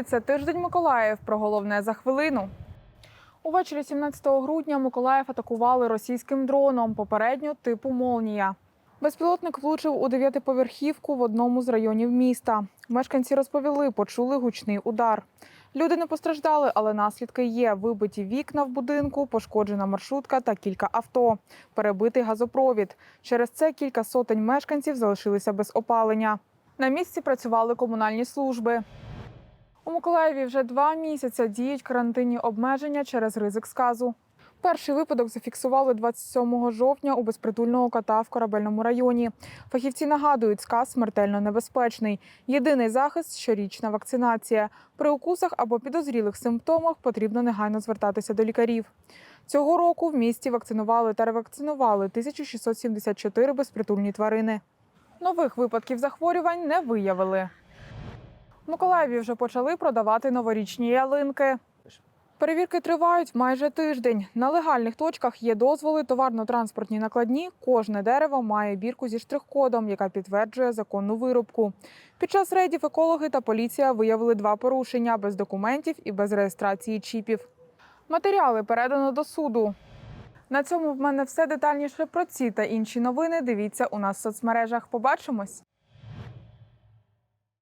Привіт, це тиждень Миколаїв. Про головне за хвилину. Увечері 17 грудня Миколаїв атакували російським дроном, попередньо типу Молнія. Безпілотник влучив у дев'ятиповерхівку в одному з районів міста. Мешканці розповіли, почули гучний удар. Люди не постраждали, але наслідки є: вибиті вікна в будинку, пошкоджена маршрутка та кілька авто, перебитий газопровід. Через це кілька сотень мешканців залишилися без опалення. На місці працювали комунальні служби. У Миколаєві вже два місяці діють карантинні обмеження через ризик сказу. Перший випадок зафіксували 27 жовтня у безпритульного кота в корабельному районі. Фахівці нагадують, сказ смертельно небезпечний. Єдиний захист щорічна вакцинація. При укусах або підозрілих симптомах потрібно негайно звертатися до лікарів. Цього року в місті вакцинували та ревакцинували 1674 безпритульні тварини. Нових випадків захворювань не виявили. В Миколаєві вже почали продавати новорічні ялинки. Перевірки тривають майже тиждень. На легальних точках є дозволи товарно-транспортні накладні. Кожне дерево має бірку зі штрих-кодом, яка підтверджує законну вирубку. Під час рейдів екологи та поліція виявили два порушення без документів і без реєстрації чіпів. Матеріали передано до суду. На цьому в мене все детальніше про ці та інші новини. Дивіться у нас в соцмережах. Побачимось.